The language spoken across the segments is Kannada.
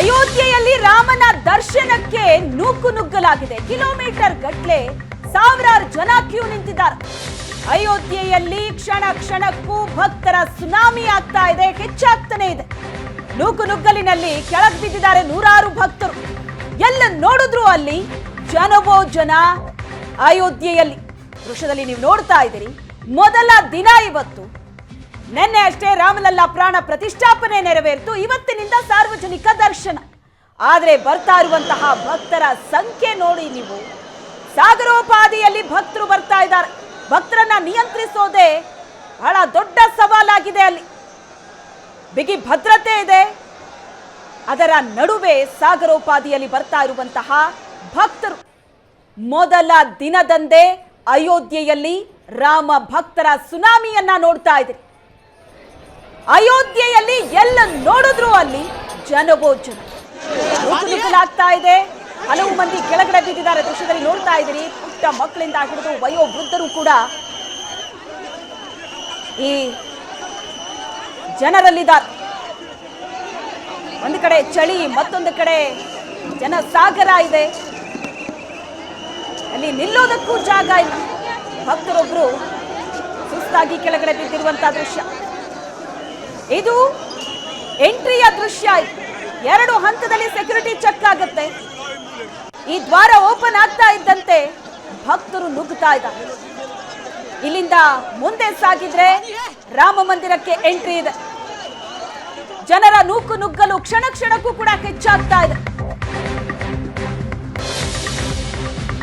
ಅಯೋಧ್ಯೆಯಲ್ಲಿ ರಾಮನ ದರ್ಶನಕ್ಕೆ ನೂಕು ನುಗ್ಗಲಾಗಿದೆ. ಕಿಲೋಮೀಟರ್ ಗಟ್ಲೆ ಸಾವಿರಾರು ಜನ ಕ್ಯೂ ನಿಂತಿದ್ದಾರೆ. ಅಯೋಧ್ಯೆಯಲ್ಲಿ ಕ್ಷಣ ಕ್ಷಣಕ್ಕೂ ಭಕ್ತರ ಸುನಾಮಿ ಆಗ್ತಾ ಇದೆ, ಹೆಚ್ಚಾಗ್ತಾನೆ ಇದೆ. ನೂಕು ನುಗ್ಗಲಿನಲ್ಲಿ ಕೆಳಗ್ ಬಿದ್ದಿದ್ದಾರೆ ನೂರಾರು ಭಕ್ತರು. ಎಲ್ಲ ನೋಡಿದ್ರು ಅಲ್ಲಿ ಜನವೋ ಜನ ಅಯೋಧ್ಯೆಯಲ್ಲಿ. ದೃಶ್ಯದಲ್ಲಿ ನೀವು ನೋಡ್ತಾ ಇದ್ದೀರಿ, ಮೊದಲ ದಿನ ಇವತ್ತು ನಿನ್ನೆ ಅಷ್ಟೇ ರಾಮಲಲ್ಲ ಪ್ರಾಣ ಪ್ರತಿಷ್ಠಾಪನೆ ನೆರವೇರಿತು. ಇವತ್ತಿನಿಂದ ಸಾರ್ವಜನಿಕ ದರ್ಶನ. ಆದರೆ ಬರ್ತಾ ಇರುವಂತಹ ಭಕ್ತರ ಸಂಖ್ಯೆ ನೋಡಿ ನೀವು. ಸಾಗರೋಪಾದಿಯಲ್ಲಿ ಭಕ್ತರು ಬರ್ತಾ ಇದ್ದಾರೆ. ಭಕ್ತರನ್ನ ನಿಯಂತ್ರಿಸೋದೇ ಬಹಳ ದೊಡ್ಡ ಸವಾಲಾಗಿದೆ ಅಲ್ಲಿ. ಬಿಗಿ ಭದ್ರತೆ ಇದೆ. ಅದರ ನಡುವೆ ಸಾಗರೋಪಾದಿಯಲ್ಲಿ ಬರ್ತಾ ಇರುವಂತಹ ಭಕ್ತರು. ಮೊದಲ ದಿನದಂದೇ ಅಯೋಧ್ಯೆಯಲ್ಲಿ ರಾಮ ಭಕ್ತರ ಸುನಾಮಿಯನ್ನ ನೋಡ್ತಾ ಇದ್ದೀರಿ ಅಯೋಧ್ಯೆಯಲ್ಲಿ ಎಲ್ಲ ನೋಡಿದ್ರು ಅಲ್ಲಿ ಜನವೋ ಜನ. ಆಗ್ತಾ ಇದೆ. ಹಲವು ಮಂದಿ ಕೆಳಗಡೆ ಬಿದ್ದಿದ್ದಾರೆ ದೃಶ್ಯದಲ್ಲಿ ನೋಡ್ತಾ ಇದ್ದೀರಿ. ಪುಟ್ಟ ಮಕ್ಕಳಿಂದ ಹಿಡಿದು ವಯೋ ವೃದ್ಧರು ಕೂಡ ಈ ಜನರಲ್ಲಿದ್ದಾರೆ. ಒಂದು ಕಡೆ ಚಳಿ, ಮತ್ತೊಂದು ಕಡೆ ಜನಸಾಗರ ಇದೆ. ಅಲ್ಲಿ ನಿಲ್ಲೋದಕ್ಕೂ ಜಾಗ ಇಲ್ಲ. ಭಕ್ತರೊಬ್ರು ಸುಸ್ತಾಗಿ ಕೆಳಗಡೆ ಬಿದ್ದಿರುವಂತಹ ದೃಶ್ಯ. ಇದು ಎಂಟ್ರಿಯ ದೃಶ್ಯ. ಎರಡು ಹಂತದಲ್ಲಿ ಸೆಕ್ಯೂರಿಟಿ ಚೆಕ್ ಆಗುತ್ತೆ. ಈ ದ್ವಾರ ಓಪನ್ ಆಗ್ತಾ ಇದ್ದಂತೆ ಭಕ್ತರು ನುಗ್ಗುತ್ತಾ ಇದ್ದಾರೆ. ಇಲ್ಲಿಂದ ಮುಂದೆ ಸಾಗಿದ್ರೆ ರಾಮ ಮಂದಿರಕ್ಕೆ ಎಂಟ್ರಿ ಇದೆ. ಜನರ ನೂಕು ನುಗ್ಗಲು ಕ್ಷಣ ಕ್ಷಣಕ್ಕೂ ಕೂಡ ಹೆಚ್ಚಾಗ್ತಾ ಇದೆ.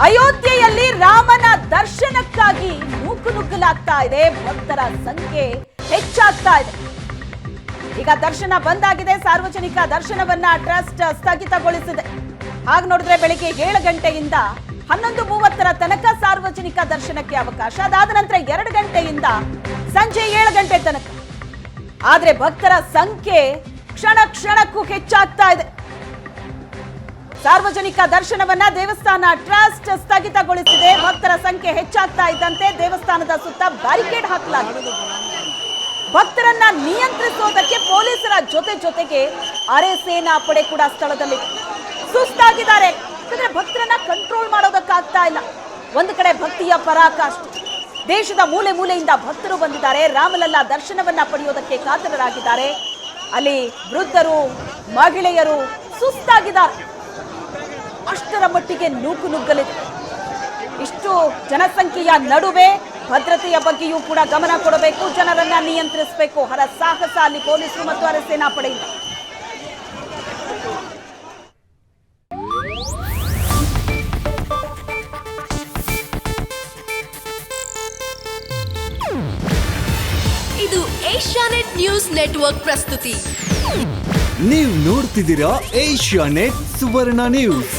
ಅಯೋಧ್ಯೆಯಲ್ಲಿ ರಾಮನ ದರ್ಶನಕ್ಕಾಗಿ ನೂಕು ನುಗ್ಗಲಾಗ್ತಾ ಇದೆ. ಭಕ್ತರ ಸಂಖ್ಯೆ ಹೆಚ್ಚಾಗ್ತಾ ಇದೆ. ಈಗ ದರ್ಶನ ಬಂದ್ ಆಗಿದೆ ಸಾರ್ವಜನಿಕ ದರ್ಶನವನ್ನ ಟ್ರಸ್ಟ್ ಸ್ಥಗಿತಗೊಳಿಸಿದೆ. ಹಾಗ ನೋಡಿದ್ರೆ ಬೆಳಿಗ್ಗೆ ಏಳು ಗಂಟೆಯಿಂದ ಹನ್ನೊಂದು ಮೂವತ್ತರ ತನಕ ಸಾರ್ವಜನಿಕ ದರ್ಶನಕ್ಕೆ ಅವಕಾಶ. ಅದಾದ ನಂತರ ಎರಡು ಗಂಟೆಯಿಂದ ಸಂಜೆ ಏಳು ಗಂಟೆ ತನಕ. ಆದ್ರೆ ಭಕ್ತರ ಸಂಖ್ಯೆ ಕ್ಷಣ ಕ್ಷಣಕ್ಕೂ ಹೆಚ್ಚಾಗ್ತಾ ಇದೆ. ಸಾರ್ವಜನಿಕ ದರ್ಶನವನ್ನ ದೇವಸ್ಥಾನ ಟ್ರಸ್ಟ್ ಸ್ಥಗಿತಗೊಳಿಸಿದೆ. ಭಕ್ತರ ಸಂಖ್ಯೆ ಹೆಚ್ಚಾಗ್ತಾ ಇದ್ದಂತೆ ದೇವಸ್ಥಾನದ ಸುತ್ತ ಬ್ಯಾರಿಕೇಡ್ ಹಾಕಲಾಗಿದೆ. ಭಕ್ತರನ್ನ ನಿಯಂತ್ರಿಸೋದಕ್ಕೆ ಪೊಲೀಸರ ಜೊತೆ ಜೊತೆಗೆ ಅರೆ ಸೇನಾ ಪಡೆ ಕೂಡ ಸ್ಥಳದಲ್ಲಿ ಸುಸ್ತಾಗಿದ್ದಾರೆ. ಯಾಕಂದ್ರೆ ಭಕ್ತರನ್ನ ಕಂಟ್ರೋಲ್ ಮಾಡೋದಕ್ಕಾಗ್ತಾ ಇಲ್ಲ. ಒಂದು ಕಡೆ ಭಕ್ತಿಯ ಪರಾಕಾಷ್ಠೆ ದೇಶದ ಮೂಲೆ ಮೂಲೆಯಿಂದ ಭಕ್ತರು ಬಂದಿದ್ದಾರೆ. ರಾಮಲಲ್ಲ ದರ್ಶನವನ್ನ ಪಡೆಯೋದಕ್ಕೆ ಕಾತರರಾಗಿದ್ದಾರೆ. ಅಲ್ಲಿ ವೃದ್ಧರು, ಮಹಿಳೆಯರು ಸುಸ್ತಾಗಿದ್ದಾರೆ. ಅಷ್ಟರ ಮಟ್ಟಿಗೆ ನೂಕು ನುಗ್ಗಲಿದೆ. ಇಷ್ಟು ಜನಸಂಖ್ಯೆಯ ನಡುವೆ ಭದ್ರತೆಯ ಬಗ್ಗೆಯೂ ಕೂಡ ಗಮನ ಕೊಡಬೇಕು ಜನರನ್ನ ನಿಯಂತ್ರಿಸಬೇಕು. ಹರ ಸಾಹಸ ಅಲ್ಲಿ ಪೊಲೀಸರು ಮತ್ತು ಸೇನಾಪಡೆ ಪಡೆಯಿಂದ ಇದು ಏಷ್ಯಾನೆಟ್ ನ್ಯೂಸ್ ನೆಟ್ವರ್ಕ್ ಪ್ರಸ್ತುತಿ. ನೀವು ನೋಡ್ತಿದ್ದೀರಾ ಏಷ್ಯಾ ನೆಟ್ ಸುವರ್ಣ ನ್ಯೂಸ್.